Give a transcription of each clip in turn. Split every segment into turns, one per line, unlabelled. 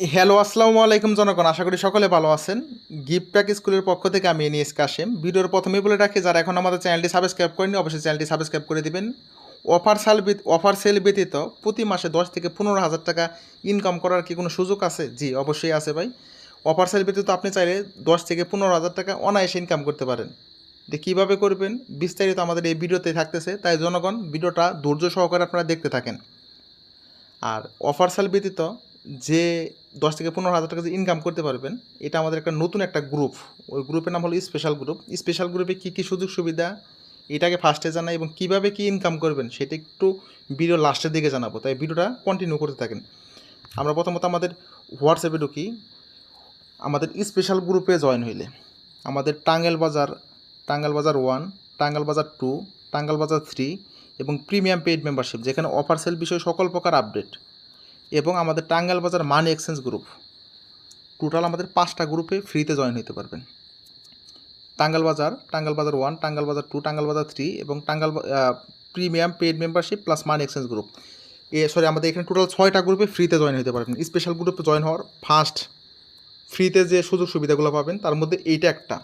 Hello, আসসালামু আলাইকুম জনগণ। আশা করি সকলে ভালো আছেন। গিফট প্যাক স্কুলের পক্ষ থেকে আমি এনিএস কাশেম ভিডিওর প্রথমেই বলে রাখি, যারা এখন আমাদের চ্যানেলটি সাবস্ক্রাইব করেনি অবশ্যই চ্যানেলটি সাবস্ক্রাইব করে দিবেন। অফার সাল অফার সেল ব্যতীত প্রতি মাসে দশ থেকে পনেরো হাজার টাকা ইনকাম করার কি কোনো সুযোগ আছে? জি, অবশ্যই আছে ভাই। অফার সেল ব্যতীত আপনি চাইলে দশ থেকে পনেরো হাজার টাকা অনায়াসে ইনকাম করতে পারেন। যে কীভাবে করবেন? বিস্তারিত আমাদের এই ভিডিওতে থাকতেছে। তাই জনগণ, ভিডিওটা ধৈর্য সহকারে আপনারা দেখতে থাকেন। আর অফার সেল ব্যতীত যে দশ থেকে পনেরো হাজার টাকা যে ইনকাম করতে পারবেন, এটা আমাদের একটা নতুন একটা গ্রুপ ওই গ্রুপের নাম হলো স্পেশাল গ্রুপ স্পেশাল গ্রুপে কী কী সুযোগ সুবিধা, এটাকে ফার্স্টে জানাই এবং কীভাবে কী ইনকাম করবেন, সেটা একটু ভিডিও লাস্টের দিকে জানাব। তাই ভিডিওটা কন্টিনিউ করতে থাকেন। আমরা প্রথমত আমাদের হোয়াটসঅ্যাপে ঢুকি। আমাদের স্পেশাল গ্রুপে জয়েন হইলে, আমাদের টাঙ্গাইল বাজার টাঙ্গাইল বাজার ওয়ান টাঙ্গাল বাজার টু টাঙ্গাইল বাজার থ্রি এবং প্রিমিয়াম পেইড মেম্বারশিপ যেখানে অফার সেল বিষয়ে সকল প্রকার আপডেট এবং আমাদের টাঙ্গাইল বাজার মানি এক্সচেঞ্জ গ্রুপ টোটাল আমাদের পাঁচটা গ্রুপে ফ্রিতে জয়েন হতে পারবেন। টাঙ্গাইল বাজার টাঙ্গাইল বাজার ওয়ান টাঙ্গাল বাজার টু টাঙ্গাল বাজার থ্রি এবং Tangail premium paid membership plus money exchange group এ সরি আমাদের এখানে টোটাল ছয়টা গ্রুপে ফ্রিতে জয়েন হতে পারবেন। স্পেশাল গ্রুপে জয়েন হওয়ার ফার্স্ট ফ্রিতে যে সুযোগ সুবিধাগুলো পাবেন, তার মধ্যে এইটা একটা।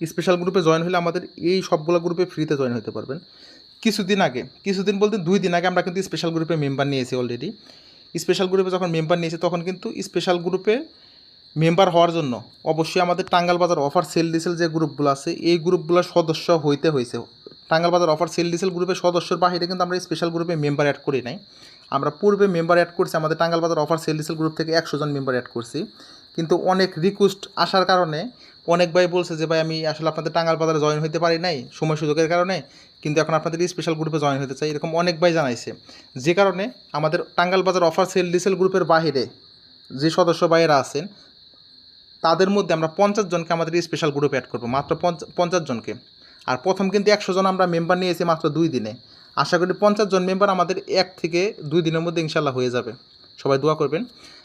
স্পেশাল গ্রুপে জয়েন হলে আমাদের এই সবগুলো গ্রুপে ফ্রিতে জয়েন হতে পারবেন। কিছুদিন আগে, কিছুদিন বলতে দুই দিন আগে আমরা কিন্তু স্পেশাল গ্রুপে মেম্বার নিয়েছি অলরেডি স্পেশাল গ্রুপে যখন মেম্বার নিয়েছি তখন কিন্তু স্পেশাল গ্রুপে মেম্বার হওয়ার জন্য অবশ্যই আমাদের টাঙ্গাল বাজার অফার সেল ডিসেল যে গ্রুপগুলো আছে, এই গ্রুপগুলোর সদস্য হইতে হয়েছে টাঙ্গাল বাজার অফার সেল ডিসেল গ্রুপের সদস্যর বাহিরে কিন্তু আমরা স্পেশাল গ্রুপে মেম্বার অ্যাড করি নাই। আমরা পূর্বে মেম্বার অ্যাড করছি, আমাদের টাঙ্গাল বাজার অফার সেল ডিসেল গ্রুপ থেকে একশো জন মেম্বার অ্যাড করছি। কিন্তু অনেক রিকোয়েস্ট আসার কারণে অনেক ভাই বলছে যে, ভাই, আমি আসলে আপনাদের টাঙ্গাল বাজারে জয়েন হতে পারি নাই সময় সুযোগের কারণে। কিন্তু এখন আপনাদের স্পেশাল গ্রুপে জয়েন হতে চাই, এরকম অনেক ভাই জানাইছে। যে কারণে আমাদের টাঙ্গাল বাজার অফার সেল ডিসেল গ্রুপের বাহিরে যে সদস্য ভাইয়েরা আছেন, তাদের মধ্যে আমরা পঞ্চাশ জনকে আমাদের স্পেশাল গ্রুপে অ্যাড করব, মাত্র পঞ্চাশ জনকে। আর প্রথম কিন্তু একশো জন আমরা মেম্বার নিয়েছি মাত্র দুই দিনে। আশা করি পঞ্চাশ জন মেম্বার আমাদের এক থেকে দুই দিনের মধ্যে ইনশাল্লাহ হয়ে যাবে। সবাই দোয়া করবেন।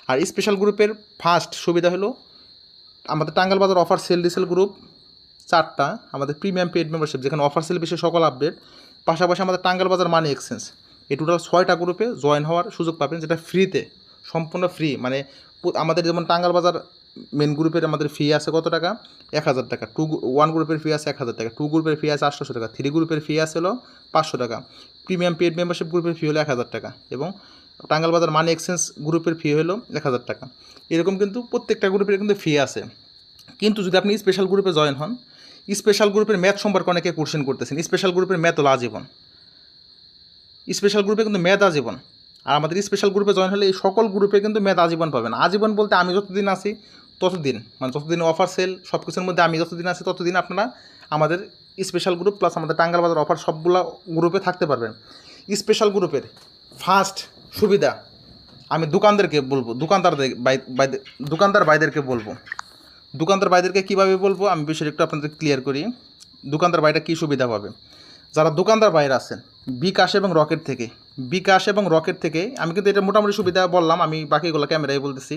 আর স্পেশাল গ্রুপের ফার্স্ট সুবিধা হলো, আমাদের টাঙ্গাল বাজার অফার সেল ডিসেল গ্রুপ চারটা আমাদের প্রিমিয়াম পেড মেম্বারশিপ যেখানে অফার সেল বিষয়ে সকল আপডেট পাশাপাশি আমাদের টাঙ্গাল বাজার মানি এক্সচেঞ্জ এই টোটাল ছয়টা গ্রুপে জয়েন হওয়ার সুযোগ পাবেন, যেটা ফ্রিতে সম্পূর্ণ ফ্রি মানে আমাদের যেমন টাঙ্গাল বাজার মেন গ্রুপের আমাদের ফি আছে কত টাকা? এক হাজার টাকা। টু ওয়ান গ্রুপের ফি আছে এক হাজার টাকা। টু গ্রুপের ফি আছে আটশোশো টাকা। থ্রি গ্রুপের ফি আছে হলো পাঁচশো টাকা। প্রিমিয়াম পেড মেম্বারশিপ গ্রুপের ফি হলো এক হাজার টাকা এবং টাঙ্গাল বাজার মানি এক্সচেঞ্জ গ্রুপের ফি হলো এক হাজার টাকা। এরকম কিন্তু প্রত্যেকটা গ্রুপের কিন্তু ফি আছে। কিন্তু যদি আপনি স্পেশাল গ্রুপে জয়েন হন স্পেশাল গ্রুপের ম্যাথ সম্পর্কে অনেকে কোশ্চেন করতেছেন। স্পেশাল গ্রুপের ম্যাথ হলো আজীবন। স্পেশাল গ্রুপে কিন্তু মেয়াদ আজীবন। আর আমাদের স্পেশাল গ্রুপে জয়েন হলে এই সকল গ্রুপে কিন্তু মেয়াদ আজীবন পাবেন। আজীবন বলতে আমি যতদিন আছি, ততদিন। মানে যতদিন অফার সেল সব কিছুর মধ্যে আমি যতদিন আছি, ততদিন আপনারা আমাদের স্পেশাল গ্রুপ প্লাস আমাদের টাঙ্গাল বাজার অফার সবগুলো গ্রুপে থাকতে পারবেন। স্পেশাল গ্রুপের ফার্স্ট সুবিধা আমি দোকানদারকে বলব দোকানদার দোকানদার ভাইদেরকে বলব। দোকানদার ভাইদেরকে কীভাবে বলব? আমি বিষয়টা একটু আপনাদের ক্লিয়ার করি। দোকানদার ভাইরা কী সুবিধা পাবে? যারা দোকানদার বাইরে আছেন, বিকাশ এবং রকেট থেকে, বিকাশ এবং রকেট থেকে, আমি কিন্তু এটা মোটামুটি সুবিধা বললাম, আমি বাকিগুলো ক্যামেরায় বলতেছি।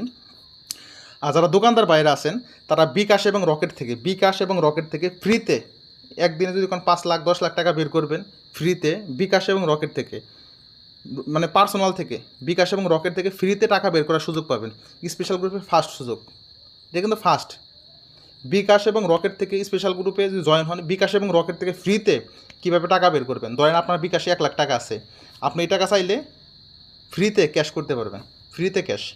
আর যারা দোকানদার বাইরে আছেন, তারা বিকাশ এবং রকেট থেকে, বিকাশ এবং রকেট থেকে ফ্রিতে একদিনে যদি কোন পাঁচ লাখ, দশ লাখ টাকা বের করবেন ফ্রিতে বিকাশ এবং রকেট থেকে মানে পার্সোনাল থেকে, বিকাশ এবং রকেট থেকে ফ্রিতে টাকা বের করার সুযোগ পাবেন। স্পেশাল গ্রুপের ফার্স্ট সুযোগ। এটা কিন্তু ফার্স্ট বিকাশ এবং রকেট থেকে স্পেশাল গ্রুপে যদি জয়েন হন, বিকাশ এবং রকেট থেকে ফ্রিতে কীভাবে টাকা বের করবেন? ধরেন আপনার বিকাশে এক লাখ টাকা আছে। আপনি এই টাকা চাইলে ফ্রিতে ক্যাশ করতে পারবেন। ফ্রিতে ক্যাশ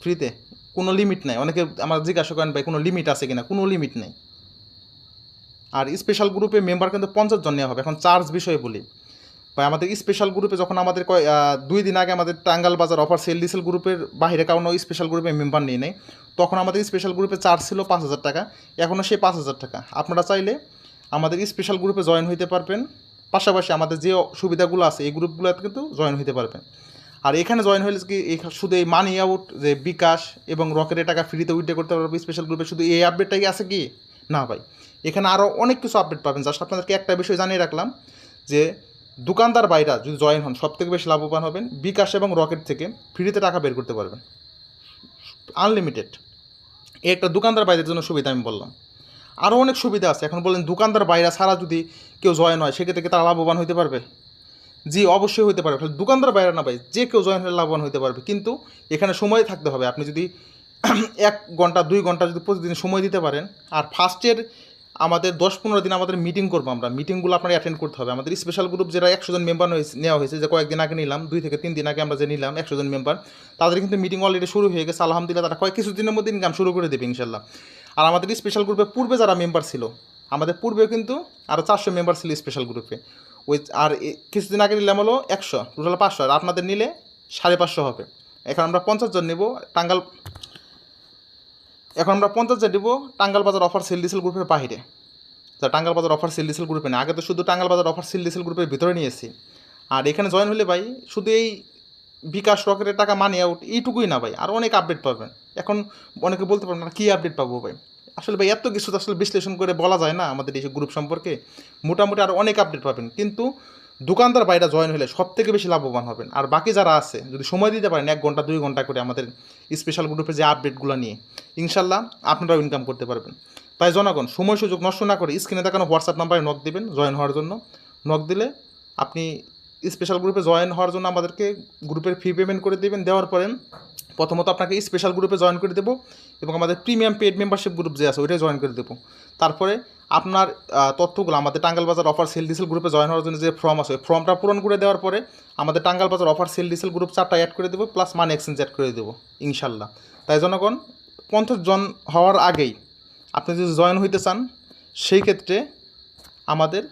ফ্রিতে কোনো লিমিট নাই। অনেকে আমার জিজ্ঞাসা করেন, ভাই, কোনো লিমিট আছে কিনা? কোনো লিমিট নেই। আর স্পেশাল গ্রুপে মেম্বার কিন্তু পঞ্চাশ জন নেওয়া হবে। এখন চার্জ বিষয়ে বলি। ভাই আমাদের স্পেশাল গ্রুপে যখন আমাদের দুই দিন আগে আমাদের টাঙ্গাল বাজার অফার সেল ডিসেল গ্রুপের বাইরে, কারণ স্পেশাল গ্রুপে মেম্বার নিয়ে নেই তখন আমাদের স্পেশাল গ্রুপে চার্জ ছিল পাঁচ হাজার টাকা এখনও সেই পাঁচ হাজার টাকা। আপনারা চাইলে আমাদের স্পেশাল গ্রুপে জয়েন হইতে পারবেন। পাশাপাশি আমাদের যে সুবিধাগুলো আছে, এই গ্রুপগুলোতে কিন্তু জয়েন হইতে পারবেন। আর এখানে জয়েন হলে কি শুধু এই মানি আউট যে বিকাশ এবং রকেটের টাকা ফ্রিতে উইথড্র করতে পারবে স্পেশাল গ্রুপে শুধু এই আপডেটটাই আছে কি? না ভাই। এখানে আরও অনেক কিছু আপডেট পাবেন। জাস্ট আপনাদেরকে একটা বিষয় জানিয়ে রাখলাম, যে দোকানদার বাইরা যদি জয়েন হন সব থেকে বেশি লাভবান হবেন, বিকাশ এবং রকেট থেকে ফ্রিতে টাকা বের করতে পারবেন। আনলিমিটেড একটা দোকানদার বাইরের জন্য সুবিধা আমি বললাম। আরও অনেক সুবিধা আছে। এখন বলেন দোকানদার বাইরা ছাড়া যদি কেউ জয়েন হয়, সেক্ষেত্রে কি তারা লাভবান হতে পারবে? জি, অবশ্যই হতে পারবে। দোকানদার বাইরা না ভাই, যে কেউ জয়েন হলে লাভবান হতে পারবে। কিন্তু এখানে সময় থাকতে হবে। আপনি যদি এক ঘণ্টা, দুই ঘণ্টা যদি প্রতিদিন সময় দিতে পারেন, আর ফার্স্টের আমাদের দশ পনেরো দিন আমাদের মিটিং করব আমরা। মিটিংগুলো আপনার অ্যাটেন্ড করতে হবে। আমাদের স্পেশাল গ্রুপ যারা একশো জন মেম্বার নেওয়া হয়েছে যে কয়েকদিন আগে নিলাম, দুই থেকে তিন দিন আগে আমরা যে নিলাম একশো জন মেম্বার তাদের কিন্তু মিটিং অলরেডি শুরু হয়ে গেছে। আলহামদুলিল্লাহ তারা কয়েক কিছুদিনের মধ্যে ইনকাম শুরু করে দেবে ইনশাল্লাহ। আর আমাদের স্পেশাল গ্রুপে পূর্বে যারা মেম্বার ছিল, আমাদের পূর্বেও কিন্তু আরও চারশো মেম্বার ছিল স্পেশাল গ্রুপে ওই আর কিছুদিন আগে নিলাম হলো একশো টোটাল পাঁচশো। আর আপনাদের নিলে সাড়ে পাঁচশো হবে। এখন আমরা পঞ্চাশ জন নেব। টাঙ্গাল এখন আমরা পঞ্চাশ নেব টাঙ্গাল বাজার অফার সেল ডিসেল গ্রুপের বাহিরে। যা টাঙ্গাল বাজার অফার সেল ডিসেল গ্রুপে না আগে তো শুধু টাঙ্গাল বাজার অফার সেল ডিসেল গ্রুপের ভিতরে নিয়েছি। আর এখানে জয়েন হলে ভাই, শুধু এই বিকাশ রকেটের টাকা মানি আউট এইটুকুই না ভাই, আর অনেক আপডেট পাবেন। এখন অনেকে বলতে পারবেন না, কী আপডেট পাবো ভাই? আসলে ভাই, এত কিছু তো আসলে বিশ্লেষণ করে বলা যায় না আমাদের এই গ্রুপ সম্পর্কে। মোটামুটি আর অনেক আপডেট পাবেন। কিন্তু দোকানদার বাইরে জয়েন হলে সব থেকে বেশি লাভবান হবেন। আর বাকি যারা আছে, যদি সময় দিতে পারেন, এক ঘণ্টা, দুই ঘণ্টা করে আমাদের স্পেশাল গ্রুপে যে আপডেটগুলো নিয়ে, ইনশাল্লাহ আপনারাও ইনকাম করতে পারবেন। তাই জনগণ, সময় সুযোগ নষ্ট না করে স্ক্রিনে দেখানো হোয়াটসঅ্যাপ নাম্বারে নক দেবেন জয়েন হওয়ার জন্য। নক দিলে আপনি স্পেশাল গ্রুপে জয়েন হওয়ার জন্য আমাদেরকে গ্রুপের ফি পেমেন্ট করে দেবেন। দেওয়ার পরে প্রথমত আপনাকে স্পেশাল গ্রুপে জয়েন করে দেবো এবং আমাদের প্রিমিয়াম পেড মেম্বারশিপ গ্রুপ যে আছে ওইটাই জয়েন করে দেবো। তারপরে আপনার তথ্যগুলো আমাদের টাঙ্গাল বাজার অফার সেল ডিসেল গ্রুপে জয়েন হওয়ার জন্য যে ফর্ম আছে ফর্মটা পূরণ করে দেওয়ার পরে আমাদের টাঙ্গাল বাজার অফার সেল ডিসেল গ্রুপ চারটা অ্যাড করে দেবো প্লাস মানি এক্সচেঞ্জ অ্যাড করে দেবো, ইনশাল্লাহ। তাই জনগণ, পঞ্চাশ জন হওয়ার আগেই আপনি যদি জয়েন হইতে চান, সেই ক্ষেত্রে আমাদের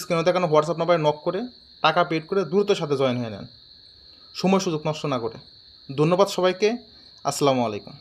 স্ক্রিনে দেখানো হোয়াটসঅ্যাপ নাম্বারে নক করে, টাকা পেড করে দ্রুত সাথে জয়েন হয়ে নেন। সময় সুযোগ নষ্ট না করে। ধন্যবাদ সবাইকে। আসসালামু আলাইকুম।